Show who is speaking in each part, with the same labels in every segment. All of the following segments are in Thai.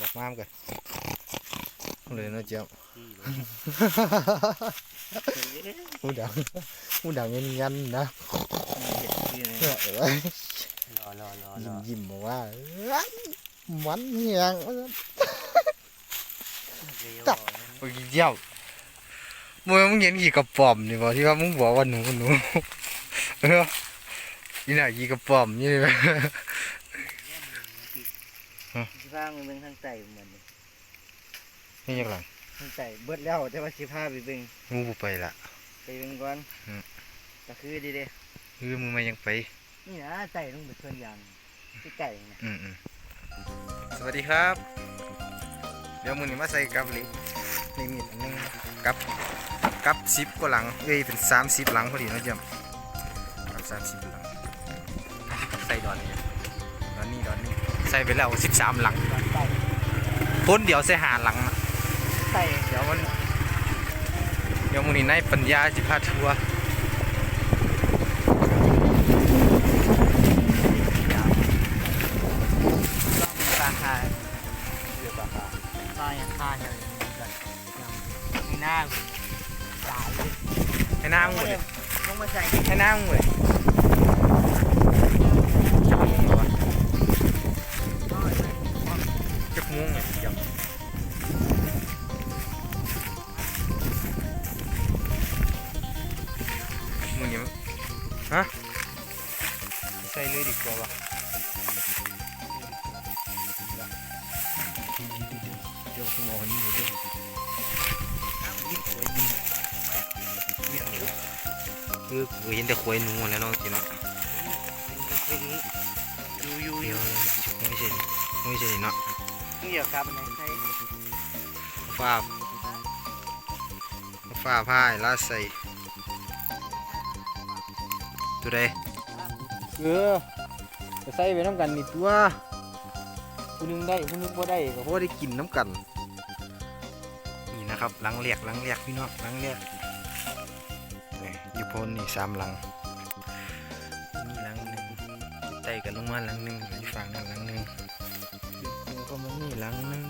Speaker 1: ออกมามกันเลยเนาะเจ้าหูดังหูดังยันยันๆนะเออเอ้ย
Speaker 2: รอรอรอร
Speaker 1: ยิ้
Speaker 2: อ
Speaker 1: มยิ้มบอกว่าเอ้ยมันเฮียง
Speaker 2: จับ
Speaker 1: โอ้ยเจ้ามึงมึงเห็นกี่กระป๋อมนี่บ่ที่ว่ามึงบอกว่าหนูหนูเออนี่น่ะกี่กระป๋อมนี่เลย
Speaker 2: สิพาไปเบิ่งทางใต้เหมือนนี่
Speaker 1: นี่ยังหลัง
Speaker 2: ทางใต้เบิดแล้วแต่ว่าสิพาไปเบิ่ง
Speaker 1: มึงบ่ไปละ
Speaker 2: ไปเบิ่งก่อน
Speaker 1: อืม
Speaker 2: ก็คือดีเด้
Speaker 1: เออมึงมายังไป
Speaker 2: นี่นะใต้ลงไปส่วนยางที่ไก่นะ
Speaker 1: อืมอืมสวัสดีครับ เดี๋ยวมือนี้มาใส่กับลินี่มีดอันหนึงกับกับสิบกว่าหลังเอ้ยเป็นสามสิบหลังพอดีเนาะเจำกับสามสิบหลังใส่ดอนนี้ด อนนี้ดอนนี้ใส่ไปแล้วสิบสามหลัง
Speaker 2: ตอนใต้
Speaker 1: พ้นเดี๋ยวใส่หาหลังนะ
Speaker 2: ใต้
Speaker 1: เดี๋ยวมันเดี๋ยวมือนี้นายปัญญาจิพาทัวร์
Speaker 2: ปลาคาเดี๋ยวปลาคาปลายังคาอย่างนี้กันนี่หน้าตายเลย
Speaker 1: ให้หน้ามึงเลย
Speaker 2: ลงมาใส่
Speaker 1: ให้หน้ามึง มึงยังฮะใส่เลยดีกว่าวะเดี๋ยวคุณหมอนี่เดี๋ยเออกูเห็นแต่ควายหนูแล้วเนาะจีเนาะ
Speaker 2: ยูยู
Speaker 1: เดี๋
Speaker 2: ยู
Speaker 1: ยวไม่ใช่ไม่ใช่เนาะ
Speaker 2: นี่เดี๋ยวกับมาใส่
Speaker 1: ฟ้าฟ้าพายลาใส่ ตัวใดเออจะใส่ไปน้ำกันนี่ตัวผู้หนึงได้ผู้หนึงบ่ได้ก็เพราะว่าได้กินน้ำกัน นี่นะครับหลังเรียกหลังเรียกพี่น้องหลังเรียกนี่อยู่พ้นนี่สามหลังนี่หลังหนึ่งไต่กันลงมาหลังหนึ่งอีกฝั่งนั่นหลังหนึ่งแล้วก็มานี่หลังหนึ่ง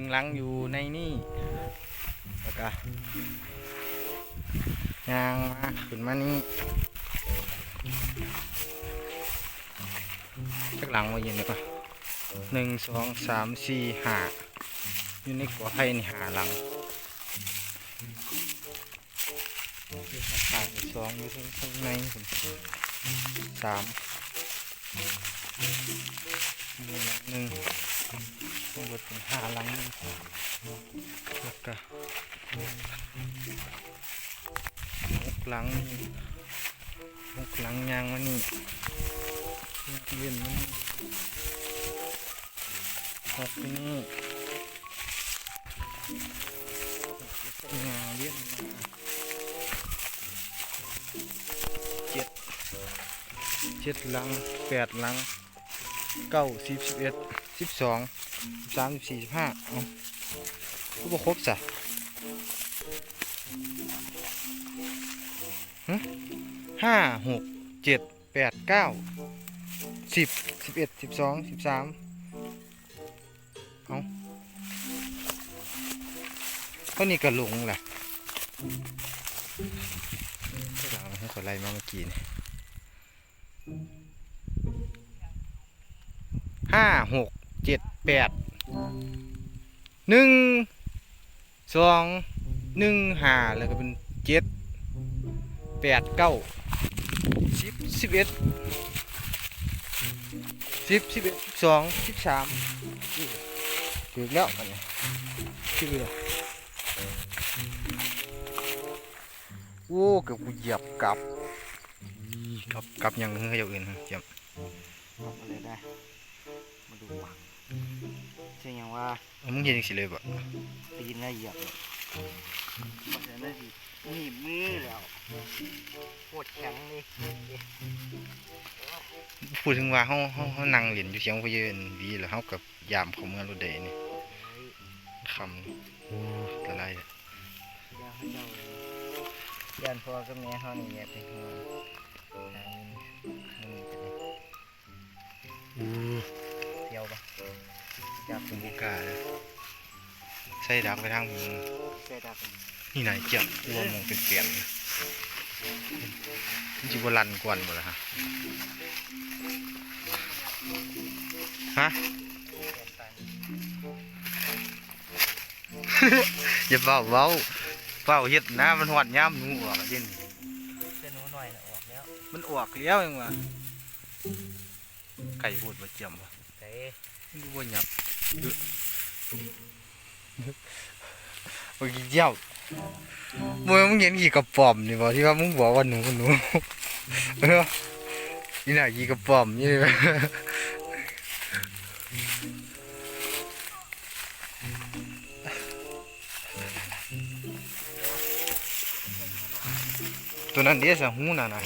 Speaker 1: นึ่งหลังอยู่ในนี่แล้วก็ยางมาขึ้นมานี่สักหลังมาเย็นเลยปะหนึ่งสองสามสี่ห้าอยู่ในกัวไผ่นี่หาหลังขาสองอยู่ข้างในผมสามมีหลังหนึ่ง ทั้งหมดเป็นห้าหลังหนึ่งแล้วก็หกหลังนี่หกหลังยางมานี่เวียนมานี่หกนี่ยาเวียนมาเจ็ดเจ็ดหลังแปดหลังเก้าสิบสิบเอ็ดสิบสอง สามสิบสี่สิบห้าเอาก็บ่ครบจ้ะหึห้าหกเจ็ดแปดเก้าสิบสิบเอ็ดสิบสองสิบสามเอาก็นี่กระหลงแหละข้างหลังให้ขอไล่มาเมื่อกี้นี่ห้าหก เจ็ดแปดหนึ่งสองหนึ่งห้าแล้วก็เป็นเจ็ดแปดเก้าสิบสิบเอ็ดสิบสิบเอ็ดสิบสองสิบสามถูกแล้วอันนี้ชื่อโอ้เกือบกูเหยียบกับกับกับยังเฮ้ยอย่างอื่นเจียม
Speaker 2: ออกมาเลยได้มาดูหวัง เช่นอย่างว่า
Speaker 1: เอามึงเห็นจังสิเลยบ่
Speaker 2: ได้ยินได้เหยียบเลยเพราะฉะนั้นดีหนีบมือแล้วปวดแข็งเลย
Speaker 1: พูดถึงว่าเฮาเฮาเฮานั่งเล่นอยู่เสียงพะเยินวีแล้วเฮากับยามเขาเมืองรถเดนี่คำนี่โอ้ตะไล
Speaker 2: เดี๋ยวให้เจ้ายันพ่อกับแม่เฮานี่แยกไปหัวทางนี้นี่ก็ได้
Speaker 1: อู้
Speaker 2: เที่ยวปะ จับ
Speaker 1: ผมบุกล้าเลยใส่ดักไปทางมึง
Speaker 2: เสื้อดัก
Speaker 1: นี่ไหนเจียมกลัวมองเป็นเปลี่ยนมันจิบลันกวนหมดแล้วฮะฮะ
Speaker 2: เปลี่ยนไป
Speaker 1: อย่าเบาเบาเบาเฮ็ดนะมันหอดย่ำหนูออกเด่น
Speaker 2: เสื้อหนูหน่อยน่ะออกแล้ว
Speaker 1: มันออกเลี้ยวเองว่ะไก่พูดว่าเจียมว่ะ
Speaker 2: เต้
Speaker 1: มันดูว่าหยับเยอะเมื่อกี้เจ้ามึงมึงเห็นกี่กระป๋อมนี่บ่ที่ว่ามึงบอกว่าหนูหนูเออนี่น่ะกี่กระป๋อมนี่เลยตัวนั้นเดี๋ยวสะหูน่ะนะ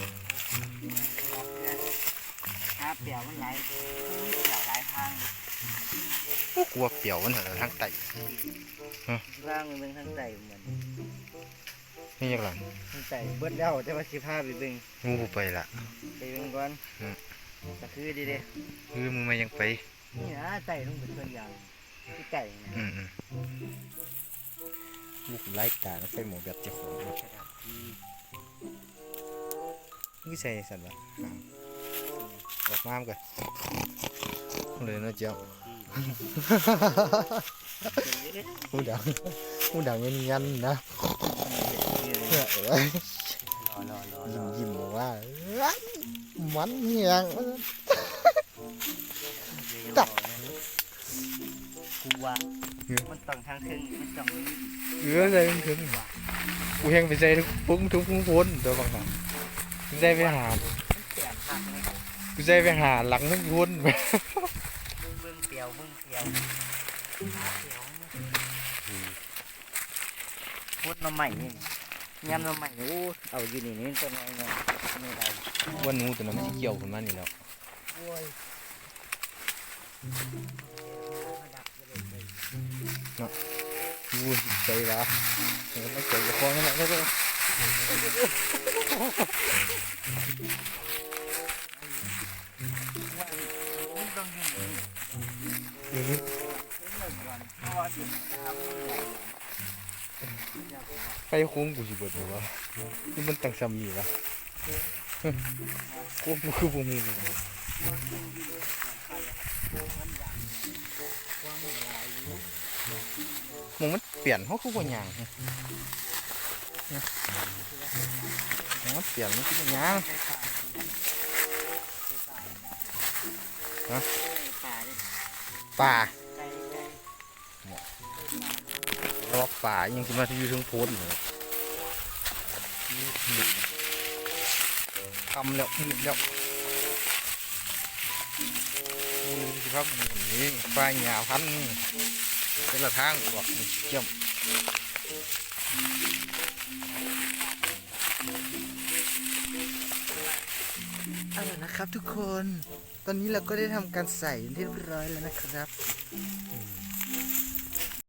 Speaker 1: กลัวเปรียวมันเหรอทางไต
Speaker 2: ล่างมันเป็นทางใต้เหมือน
Speaker 1: นี่ยังหลัง
Speaker 2: ทางใต้เบิดแล้วแต่ว่าสิพาไปเบิ่ง
Speaker 1: งูบ่ไปละ
Speaker 2: ไปเบิ่งก่อน
Speaker 1: อืม
Speaker 2: ก็คือดีเด้
Speaker 1: คือมึงมายังไป
Speaker 2: นี่นะใต้ต้องเป็นส่วนอย่างที่ใต้นะ
Speaker 1: อืมอืมลูกไล่ตาใส่หมวกแบบเจ้าของ
Speaker 2: กระดาษที่
Speaker 1: นี่ใส่สันวะอ่าออกมากันเลยเนาะเจ้า หูดังหูดังเงินยันนะเออเอ้ย
Speaker 2: รอรอรอร
Speaker 1: ยิ้
Speaker 2: อ
Speaker 1: มยิ้มบอกว่าเอ้ยมันเฮี ปีย
Speaker 2: วเขียวพูดมาใหม่นี่ยำมาใหม่โอ้เอาอยู่นี่นี่ต้นไม้เนี่ยไม่ได้
Speaker 1: ว่าหนูตัวนั้นมันสิเกี่ยวขึ้นมานี่แล้ว
Speaker 2: โอ้ย
Speaker 1: กูใจละไม่ใจจะคล้องนะแล้วก็ ไปโค้งกูสิเบิดเลยวะนี่มันตั้งซ้ำนี่วะโค้งกูคือบ่ฮู้มองมันเปลี่ยนเขาคือบ่หยังมันเปลี่ยนมันคือบ่หยัง ฮะ
Speaker 2: ป่าเนี่ย
Speaker 1: ป่า
Speaker 2: ไก่ไก่
Speaker 1: แล้วว่าป่ายังสิมาอยู่ถึงโพ้นเลยทำแล้วมืดแล้วดูสิครับนี่ปลาหยาพันธุ์เป็นละทางบอกเจียมเอาละนะครับทุกคน ตอนนี้เราก็ได้ทำการใส่เรียบร้อยแล้วนะครับ